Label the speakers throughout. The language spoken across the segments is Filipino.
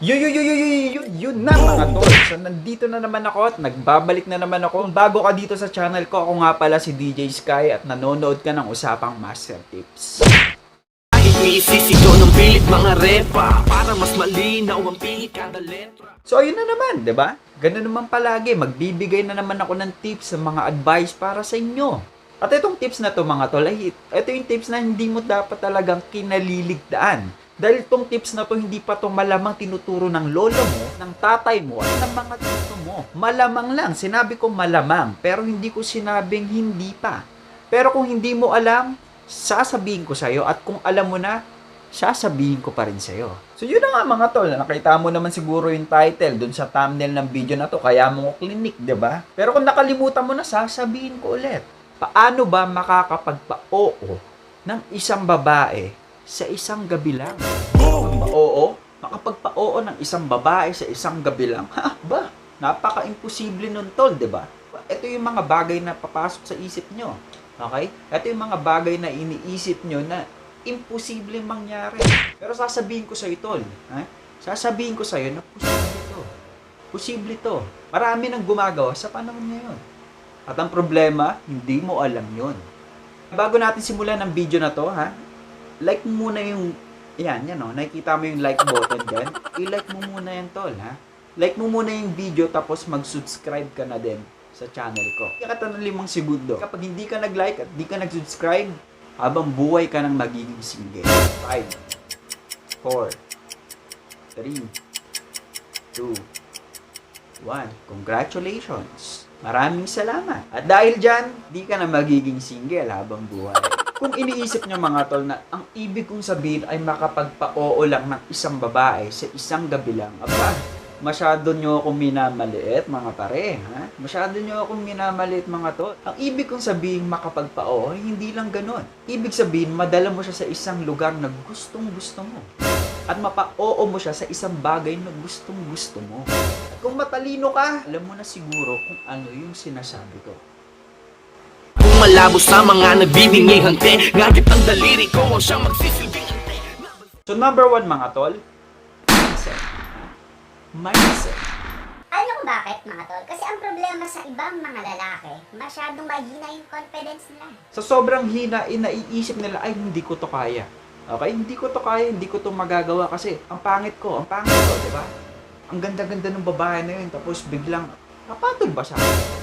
Speaker 1: Yun, yun, yun, yun, yun, yun, yun na mga tol. So, nandito na naman ako at nagbabalik na naman ako. Kung bago ka dito sa channel ko, ako nga pala si DJ Sky at nanonood ka ng usapang Master Tips.
Speaker 2: Inisisigaw ng pilit mga repa Para mas malinaw ang pilit kada letra
Speaker 1: So, ayun na naman, di ba? Ganun naman palagi. Magbibigay na naman ako ng tips sa mga advice para sa inyo. At itong tips na to mga tol, ay, ito yung tips na hindi mo dapat talagang kinaliligtaan. Dahil itong tips na to, hindi pa to malamang tinuturo ng lolo mo, ng tatay mo, at ng mga tito mo. Malamang lang. Sinabi ko malamang, pero hindi ko sinabing hindi pa. Pero kung hindi mo alam, sasabihin ko sa'yo. At kung alam mo na, sasabihin ko pa rin sa'yo. So yun na nga mga tol, nakita mo naman siguro yung title dun sa thumbnail ng video na to, kaya mo ko clinic, ba? Pero kung nakalimutan mo na, sasabihin ko ulit. Paano ba makakapagpa-oo ng isang babae sa isang gabi lang? Oo, makapagpa-oo ng isang babae sa isang gabi lang. Ha, ba? Napaka-imposible nun tol, 'di ba? Ito yung mga bagay na papasok sa isip nyo. Okay? Ito yung mga bagay na iniisip nyo na imposible mangyari. Pero sasabihin ko sa tol, ha? Sasabihin ko sa iyo na posible to. Posible to. Marami nang gumagawa sa panahon ngayon. At ang problema, hindi mo alam yon. Bago natin simulan ng video na to, ha? Like muna yung, yan, yan o, nakikita mo yung like button dyan. I-like mo muna yan, tol, ha? Like mo muna yung video, tapos mag-subscribe ka na din sa channel ko. Kaya ng limang segundo. Kapag hindi ka nag-like at hindi ka nag-subscribe, habang buhay ka ng magiging single. 5, 4, 3, 2, 1. Congratulations! Maraming salamat. At dahil dyan, di ka na magiging single habang buhay. Kung iniisip nyo mga tol na ang ibig kong sabihin ay makapagpa-oo lang ng isang babae sa isang gabi lang, aba, masyado nyo akong minamaliit mga pare, ha? Masyado nyo akong minamaliit mga tol. Ang ibig kong sabihin makapagpa-oo hindi lang ganon. Ibig sabihin, madala mo siya sa isang lugar na gustong gusto mo at mapa-oo mo siya sa isang bagay na gustong gusto mo. At kung matalino ka, alam mo na siguro kung ano yung sinasabi ko.
Speaker 2: Malabo sa mga nagbibingi hante Ngadit ang daliri ko ang siyang magsisilbing hante
Speaker 1: So number one mga tol, mindset. Mindset.
Speaker 3: Alam mo bakit mga tol? Kasi ang problema sa ibang mga lalaki, masyadong mahina yung confidence nila.
Speaker 1: Sa sobrang hina, inaiisip nila, ay hindi ko to kaya. Okay? Hindi ko to kaya, hindi ko to magagawa kasi ang pangit ko, ang pangit ko, di ba? Ang ganda-ganda ng babae na yun, tapos biglang, napatol ba sa akin?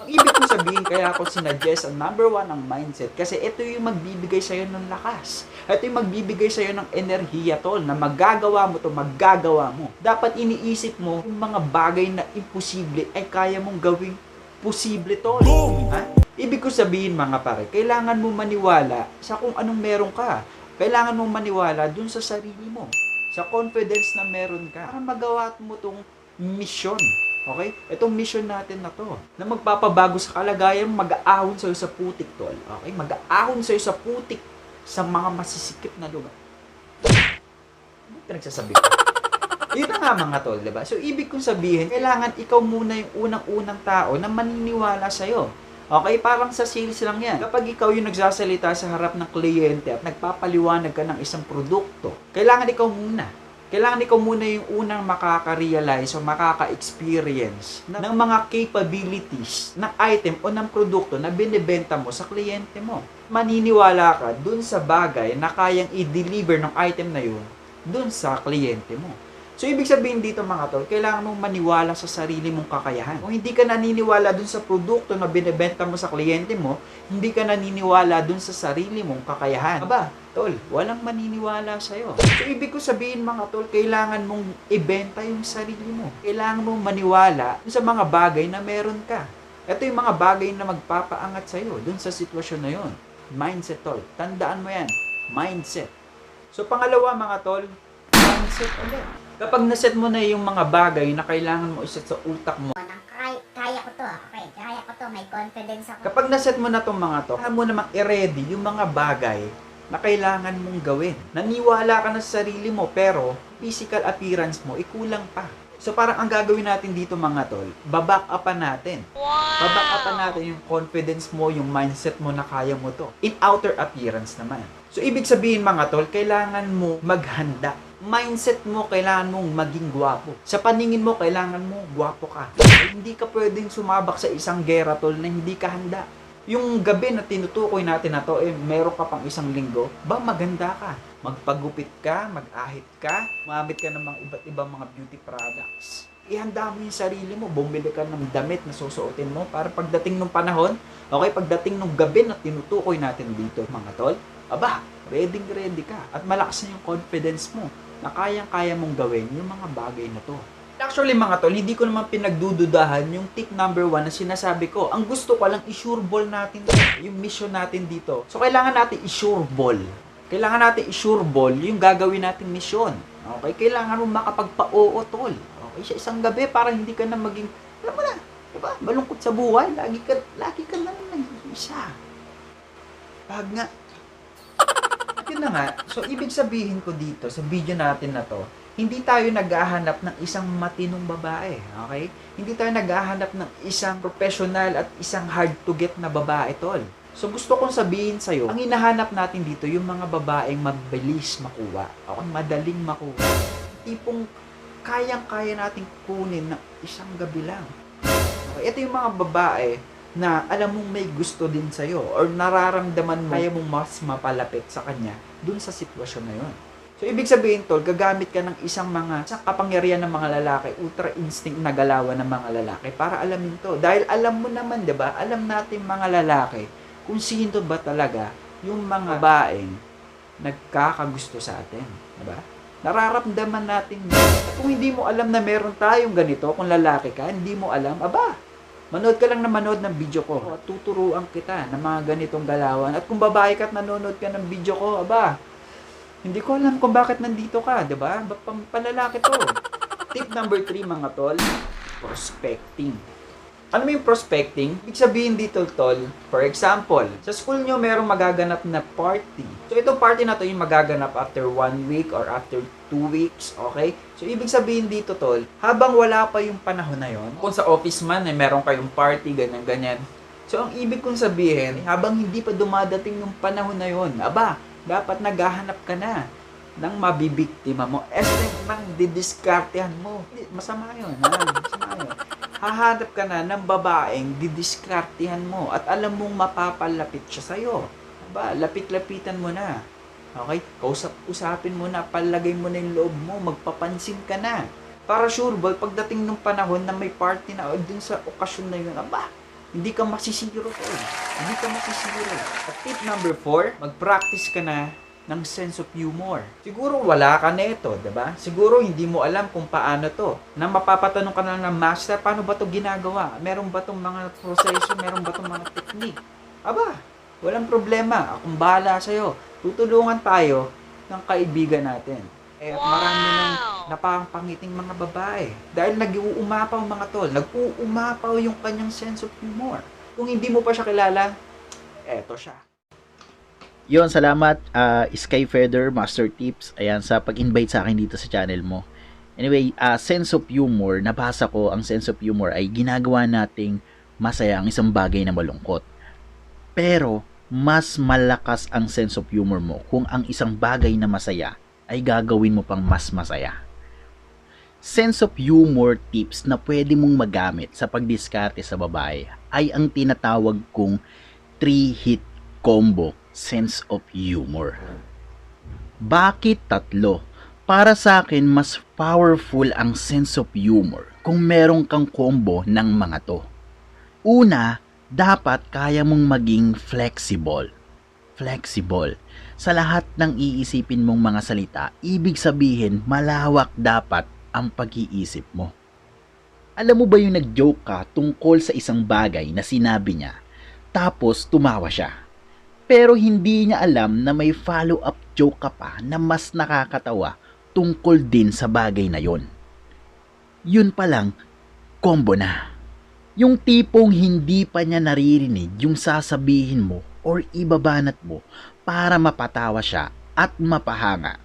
Speaker 1: Ang ibig kong sabihin, kaya ako sinuggest ang number one ang mindset kasi ito yung magbibigay sa'yo ng lakas. Ito yung magbibigay sa'yo ng enerhiya, tol, na magagawa mo to, magagawa mo. Dapat iniisip mo yung mga bagay na imposible ay kaya mong gawing posible, tol. Ha? Ibig ko sabihin, mga pare, kailangan mo maniwala sa kung anong meron ka. Kailangan mo maniwala dun sa sarili mo. Sa confidence na meron ka. Para magawa mo tong mission. Okay? Itong mission natin na to. Na magpapabago sa kalagayan, mag-aahon sa'yo sa putik, tol. Okay? Mag-aahon sa'yo sa putik sa mga masisikip na lugar. Ano pinagsasabi ko? Yun na nga mga tol, di ba? So, ibig kong sabihin, kailangan ikaw muna yung unang-unang tao na maniniwala sa'yo. Okay, parang sa sales lang yan. Kapag ikaw yung nagsasalita sa harap ng kliyente at nagpapaliwanag ka ng isang produkto, kailangan ikaw muna. Kailangan ikaw muna yung unang makaka-realize o makaka-experience ng mga capabilities ng item o ng produkto na binibenta mo sa kliyente mo. Maniniwala ka dun sa bagay na kayang i-deliver ng item na yun dun sa kliyente mo. So, ibig sabihin dito mga tol, kailangan mong maniwala sa sarili mong kakayahan. Kung hindi ka naniniwala dun sa produkto na binibenta mo sa kliyente mo, hindi ka naniniwala dun sa sarili mong kakayahan. Aba, tol, walang maniniwala sa'yo. So, ibig ko sabihin mga tol, kailangan mong ibenta yung sarili mo. Kailangan mong maniwala sa mga bagay na meron ka. Ito yung mga bagay na magpapaangat sa'yo dun sa sitwasyon na yon. Mindset, tol. Tandaan mo yan. Mindset. So, pangalawa mga tol, mindset ulit. Kapag naset mo na yung mga bagay na kailangan mo iset sa utak mo,
Speaker 3: kaya, kaya ko to, okay, kaya ko to, may confidence ako.
Speaker 1: kapag naset mo na tong mga to, kailangan mo namang i-ready yung mga bagay na kailangan mong gawin. Naniwala ka na sa sarili mo, pero physical appearance mo, ikulang pa. So parang ang gagawin natin dito mga tol, baback upan natin. Baback upan natin yung confidence mo, yung mindset mo na kaya mo to. In outer appearance naman. So ibig sabihin mga tol, kailangan mo maghanda mindset mo, kailangan mong maging gwapo. Sa paningin mo, kailangan mo gwapo ka. Eh, hindi ka pwedeng sumabak sa isang gera tol na hindi ka handa. Yung gabi na tinutukoy natin na to, eh, meron ka pang isang linggo, ba maganda ka. Magpagupit ka, mag-ahit ka, mamit ka ng mga iba't ibang mga beauty products. Ihanda mo yung sarili mo, bumili ka ng damit na susuotin mo para pagdating ng panahon, okay, pagdating ng gabi na tinutukoy natin dito, mga tol, aba, ready ready ka at malakas na yung confidence mo na kayang-kaya mong gawin yung mga bagay na to. Actually mga tol, hindi ko naman pinagdududahan yung tip number one na sinasabi ko. Ang gusto ko lang i-sure ball natin yung mission natin dito. So kailangan natin i-sure. Kailangan natin i-sure yung gagawin nating mission. Okay? Kailangan mo makapagpa-oo tol. Okay? Sa isang gabi para hindi ka na maging, alam mo na, diba? Malungkot sa buhay. Lagi ka, lagi ka lang nag-isa. Pag nga, yun na nga, so ibig sabihin ko dito sa video natin na to, hindi tayo naghahanap ng isang matinong babae, okay? Hindi tayo naghahanap ng isang professional at isang hard to get na babae, tol. So gusto kong sabihin sa'yo, ang hinahanap natin dito, yung mga babaeng mabilis makuha, okay? Madaling makuha. Tipong kayang-kaya nating kunin ng isang gabi lang. Okay? Ito yung mga babae na alam mong may gusto din sa'yo or nararamdaman mo kaya mong mas mapalapit sa kanya dun sa sitwasyon na yun. So, ibig sabihin, tol, gagamit ka ng isang mga isang kapangyarihan ng mga lalaki, ultra instinct na galawan ng mga lalaki para alamin to. Dahil alam mo naman, di ba, alam natin mga lalaki kung sino ba talaga yung mga babaeng nagkakagusto sa atin. Di ba? Nararamdaman natin kung hindi mo alam na meron tayong ganito, kung lalaki ka, hindi mo alam, aba, Manood ka lang na manood ng video ko. Tuturuan kita ng mga ganitong galawan. At kung babae ka at nanonood ka ng video ko, aba, hindi ko alam kung bakit nandito ka, di ba? Pang panlalaki to. Tip number 3 mga tol, prospecting. Ano yung prospecting? Ibig sabihin dito, tol, for example, sa school nyo merong magaganap na party. So, itong party na to yung magaganap after one week or after two weeks, okay? So, ibig sabihin dito, tol, habang wala pa yung panahon na yon, kung sa office man, eh, meron kayong party, ganyan-ganyan. So, ang ibig kong sabihin, habang hindi pa dumadating yung panahon na yon, aba, dapat naghahanap ka na ng mabibiktima mo. Eh, nang didiskartehan mo. Masama yun, ha? Masama yun. Hahanap ka na ng babaeng didiskartehan mo at alam mong mapapalapit siya sa'yo. Aba, lapit-lapitan mo na. Okay? Kausap-usapin mo na, palagay mo na yung loob mo, magpapansin ka na. Para sure ball, pagdating ng panahon na may party na o dun sa okasyon na yun, aba, hindi ka masisiro ko. Hindi ka masisiro. At tip number 4, mag-practice ka na ng sense of humor. Siguro wala ka nito, 'di ba? Siguro hindi mo alam kung paano to. Na mapapatanong ka na ng master, paano ba to ginagawa? Meron ba tong mga proseso? Meron ba tong mga technique? Aba, walang problema. Akong bahala sa'yo. Tutulungan tayo ng kaibigan natin. Eh, at marami ng napangpangiting mga babae. Dahil nag-uumapaw mga tol. Nag-uumapaw yung kanyang sense of humor. Kung hindi mo pa siya kilala, eto siya.
Speaker 4: Yon, salamat uh, Sky Feather Master Tips ayan sa pag-invite sa akin dito sa channel mo. Anyway, uh, sense of humor, nabasa ko ang sense of humor ay ginagawa nating masaya ang isang bagay na malungkot. Pero mas malakas ang sense of humor mo kung ang isang bagay na masaya ay gagawin mo pang mas masaya. Sense of humor tips na pwede mong magamit sa pagdiskarte sa babae ay ang tinatawag kong 3-hit combo sense of humor. Bakit tatlo? Para sa akin, mas powerful ang sense of humor kung merong kang combo ng mga to. Una, dapat kaya mong maging flexible. Flexible. Sa lahat ng iisipin mong mga salita, ibig sabihin malawak dapat ang pag-iisip mo. Alam mo ba yung nag-joke ka tungkol sa isang bagay na sinabi niya, tapos tumawa siya? pero hindi niya alam na may follow-up joke ka pa na mas nakakatawa tungkol din sa bagay na yon. Yun pa lang, combo na. Yung tipong hindi pa niya naririnig yung sasabihin mo or ibabanat mo para mapatawa siya at mapahanga.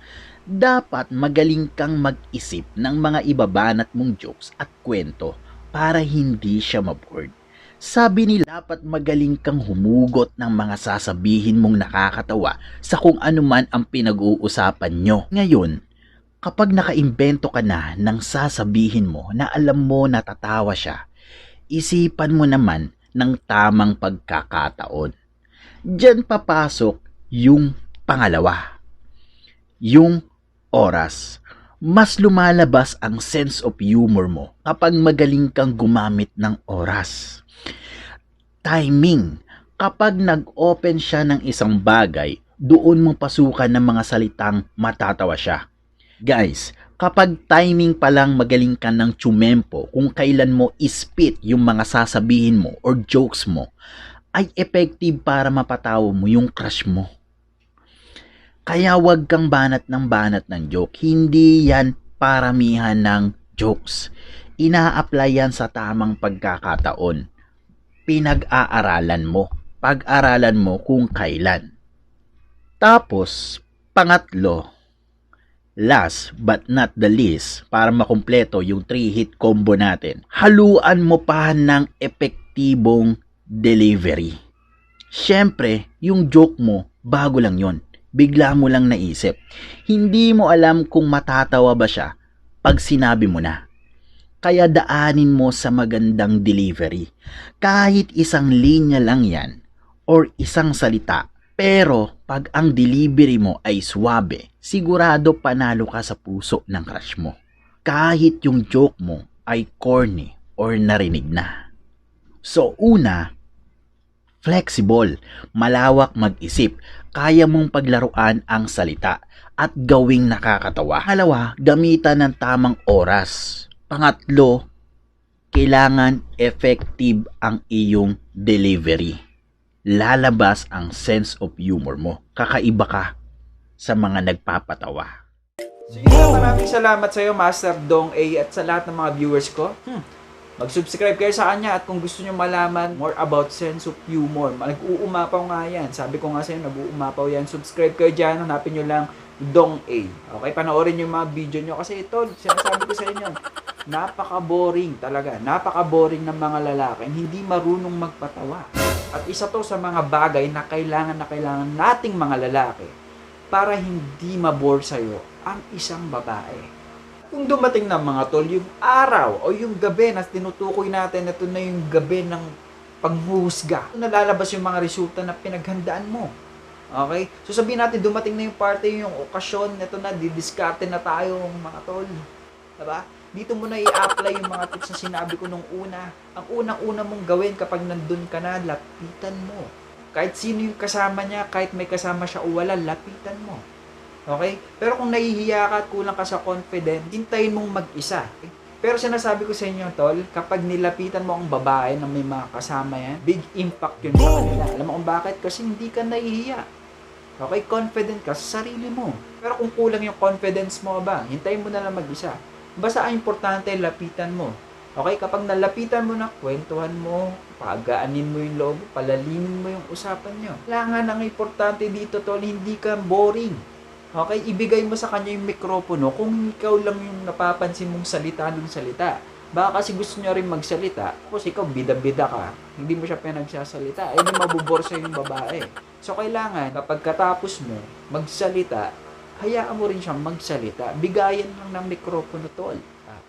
Speaker 4: Dapat magaling kang mag-isip ng mga ibabanat mong jokes at kwento para hindi siya maboard. Sabi nila dapat magaling kang humugot ng mga sasabihin mong nakakatawa sa kung ano man ang pinag-uusapan nyo. Ngayon, kapag nakaimbento ka na ng sasabihin mo na alam mo natatawa siya, isipan mo naman ng tamang pagkakataon. Diyan papasok yung pangalawa. Yung oras. Mas lumalabas ang sense of humor mo kapag magaling kang gumamit ng oras. Timing. Kapag nag-open siya ng isang bagay, doon mo pasukan ng mga salitang matatawa siya. Guys, kapag timing pa lang magaling ka ng tsumempo kung kailan mo ispit yung mga sasabihin mo or jokes mo, ay effective para mapatawa mo yung crush mo. Kaya wag kang banat ng banat ng joke. Hindi yan paramihan ng jokes. Ina-apply yan sa tamang pagkakataon. Pinag-aaralan mo. Pag-aralan mo kung kailan. Tapos, pangatlo, last but not the least, para makumpleto yung 3-hit combo natin, haluan mo pa ng epektibong delivery. Siyempre, yung joke mo, bago lang yon. Bigla mo lang naisip. Hindi mo alam kung matatawa ba siya pag sinabi mo na. Kaya daanin mo sa magandang delivery. Kahit isang linya lang yan or isang salita. Pero pag ang delivery mo ay swabe, sigurado panalo ka sa puso ng crush mo. Kahit yung joke mo ay corny or narinig na. So una, flexible, malawak mag-isip, kaya mong paglaruan ang salita at gawing nakakatawa. Pangalawa, gamitan ng tamang oras. Pangatlo, kailangan effective ang iyong delivery. Lalabas ang sense of humor mo. Kakaiba ka sa mga nagpapatawa.
Speaker 1: So yun maraming salamat sa iyo, Master Dong A, at sa lahat ng mga viewers ko. Hmm. Mag-subscribe kayo sa kanya at kung gusto nyo malaman more about sense of humor, nag-uumapaw nga yan. Sabi ko nga sa inyo, nag-uumapaw yan. Subscribe kayo dyan, hanapin nyo lang Dong A. Okay, panoorin yung mga video nyo kasi ito, sinasabi ko sa inyo, napaka-boring talaga. Napaka-boring ng mga lalaki, hindi marunong magpatawa. At isa to sa mga bagay na kailangan na kailangan nating mga lalaki para hindi mabore sa'yo ang isang babae kung dumating na mga tol, yung araw o yung gabi na tinutukoy natin, ito na yung gabi ng panghuhusga. Nalalabas yung mga resulta na pinaghandaan mo. Okay? So sabihin natin, dumating na yung party, yung okasyon, ito na, didiskarte na tayo mga tol. Diba? Dito mo na i-apply yung mga tips na sinabi ko nung una. Ang unang-una mong gawin kapag nandun ka na, lapitan mo. Kahit sino yung kasama niya, kahit may kasama siya o wala, lapitan mo. Okay? Pero kung nahihiya ka at kulang ka sa confidence, hintayin mong mag-isa. Okay? Pero sinasabi ko sa inyo, tol, kapag nilapitan mo ang babae na may mga kasama yan, big impact yun sa kanila. Alam mo kung bakit? Kasi hindi ka nahihiya. Okay? Confident ka sa sarili mo. Pero kung kulang yung confidence mo ba, hintayin mo na lang mag-isa. Basta ang importante, lapitan mo. Okay? Kapag nalapitan mo na, kwentuhan mo, pagaanin mo yung loob, palalimin mo yung usapan nyo. Kailangan ang importante dito, tol, hindi ka boring. Okay, ibigay mo sa kanya yung mikropono kung ikaw lang yung napapansin mong salita ng salita. Baka kasi gusto niya rin magsalita, tapos ikaw bida-bida ka, hindi mo siya pinagsasalita, eh di mabubor sa yung babae. So kailangan, kapag katapos mo magsalita, hayaan mo rin siyang magsalita. Bigayan lang ng mikropono tol.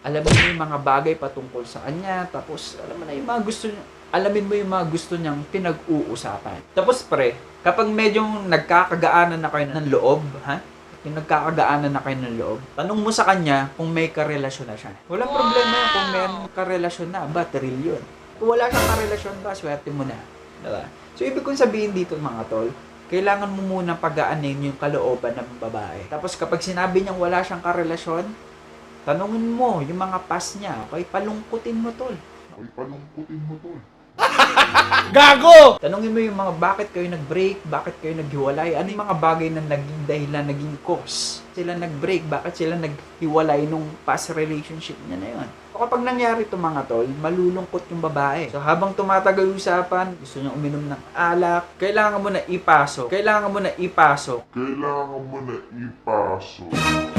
Speaker 1: Alamin mo yung mga bagay patungkol sa kanya, tapos alam mo na yung mga gusto niya, alamin mo yung mga gusto niyang pinag-uusapan. Tapos pre, kapag medyo nagkakagaanan na kayo ng loob, ha? Yung nagkakagaanan na kayo ng loob, tanong mo sa kanya kung may karelasyon na siya. Walang problema yun kung may karelasyon na, ba, thrill yun. Kung wala siyang karelasyon ba, swerte mo na. Diba? So, ibig kong sabihin dito mga tol, kailangan mo muna pagaanin yung kalooban ng babae. Tapos kapag sinabi niyang wala siyang karelasyon, tanungin mo yung mga past niya, okay? Palungkutin mo tol.
Speaker 2: Gago!
Speaker 1: Tanungin mo yung mga bakit kayo nag-break, bakit kayo naghiwalay, ano yung mga bagay na naging dahilan, naging cause. Sila nag-break, bakit sila naghiwalay nung past relationship niya na yun. So kapag nangyari ito mga tol, malulungkot yung babae. So habang tumatagal usapan, gusto niya uminom ng alak, kailangan mo na ipasok. Kailangan mo na ipasok.
Speaker 5: kailangan mo na ipasok.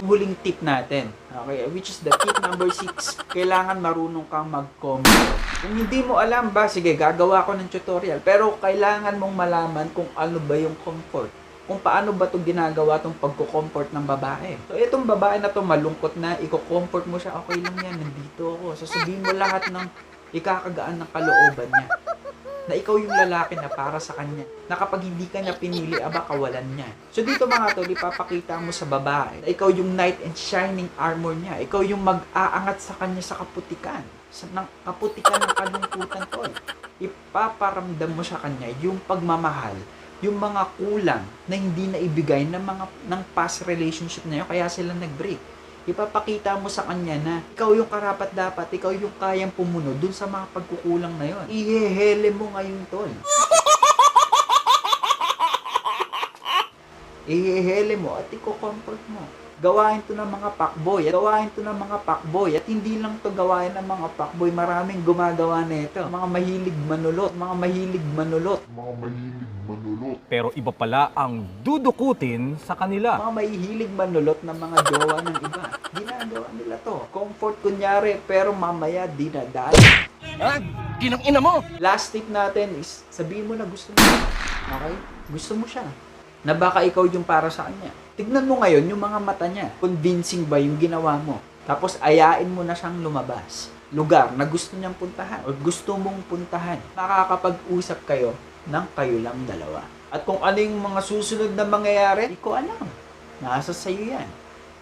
Speaker 1: Huling tip natin. Okay, which is the tip number 6. Kailangan marunong kang mag-comment. Kung hindi mo alam ba, sige, gagawa ko ng tutorial. Pero kailangan mong malaman kung ano ba yung comfort. kung paano ba ito ginagawa itong pagko-comfort ng babae. So, itong babae na to malungkot na, i-comfort mo siya, okay lang yan, nandito ako. Sasabihin mo lahat ng ikakagaan ng kalooban niya. Na ikaw yung lalaki na para sa kanya. Na kapag hindi ka niya pinili, aba kawalan niya. So dito mga tol, ipapakita mo sa babae na ikaw yung knight and shining armor niya. Ikaw yung mag-aangat sa kanya sa kaputikan. Sa ng kaputikan ng kalungkutan tol. Ipaparamdam mo sa kanya yung pagmamahal yung mga kulang na hindi na ibigay ng mga ng past relationship na yun kaya sila nag-break. Ipapakita mo sa kanya na ikaw yung karapat dapat, ikaw yung kayang pumuno dun sa mga pagkukulang na yon. Ihehele mo ngayon, tol. Ihehele mo at iko-comfort mo. Gawain to ng mga pakboy. Gawain to ng mga pakboy. At hindi lang to gawain ng mga pakboy. Maraming gumagawa nito. Mga mahilig manulot. Mga mahilig manulot.
Speaker 5: Mga mahilig manulot.
Speaker 6: Pero iba pala ang dudukutin sa kanila.
Speaker 1: Mga mahihilig manulot ng mga jowa ng iba. Ginagawa nila to. Comfort kunyari, pero mamaya dinadali.
Speaker 2: Ha? Ginang ina mo!
Speaker 1: Last tip natin is, sabihin mo na gusto mo. Okay? Gusto mo siya. Na baka ikaw yung para sa kanya. Tignan mo ngayon yung mga mata niya. Convincing ba yung ginawa mo? Tapos ayain mo na siyang lumabas. Lugar na gusto niyang puntahan o gusto mong puntahan. Makakapag-usap kayo ng kayo lang dalawa. At kung ano yung mga susunod na mangyayari, hindi ko alam. Nasa sa'yo yan.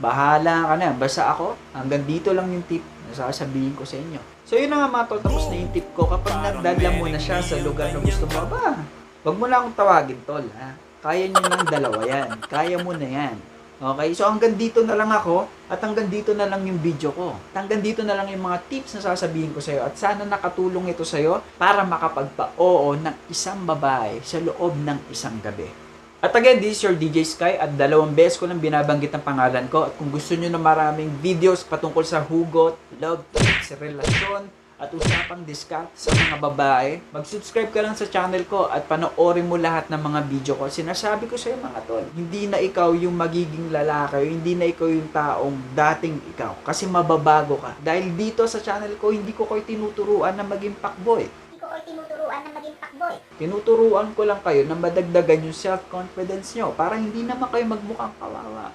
Speaker 1: Bahala ka na. Basta ako, hanggang dito lang yung tip na sasabihin ko sa inyo. So yun na nga mga tol, tapos na yung tip ko. Kapag nagdala mo na siya sa lugar na gusto mo, ba, wag mo na akong tawagin tol, ha? Kaya nyo ng dalawa yan. Kaya mo na yan. Okay? So hanggang dito na lang ako at hanggang dito na lang yung video ko. Hanggang dito na lang yung mga tips na sasabihin ko sa'yo at sana nakatulong ito sa'yo para makapagpa-oo ng isang babae sa loob ng isang gabi. At again, this is your DJ Sky at dalawang beses ko lang binabanggit ang pangalan ko at kung gusto nyo na maraming videos patungkol sa hugot, love tips, relasyon, at usapang discount sa mga babae, mag-subscribe ka lang sa channel ko at panoorin mo lahat ng mga video ko. Sinasabi ko sa'yo mga tol, hindi na ikaw yung magiging lalaki, hindi na ikaw yung taong dating ikaw. Kasi mababago ka. Dahil dito sa channel ko, hindi ko kayo tinuturuan na maging pakboy.
Speaker 3: Hindi ko kayo tinuturuan na maging pakboy.
Speaker 1: Tinuturuan ko lang kayo na madagdagan yung self-confidence nyo para hindi naman kayo magmukhang kawawa.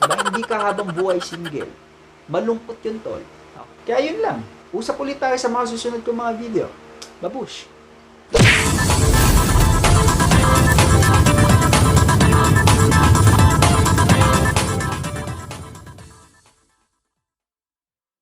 Speaker 1: Diba? Hindi ka habang buhay single. Malungkot yun, tol. Kaya yun lang. Usap ulit tayo sa mga susunod kong mga video. Babush!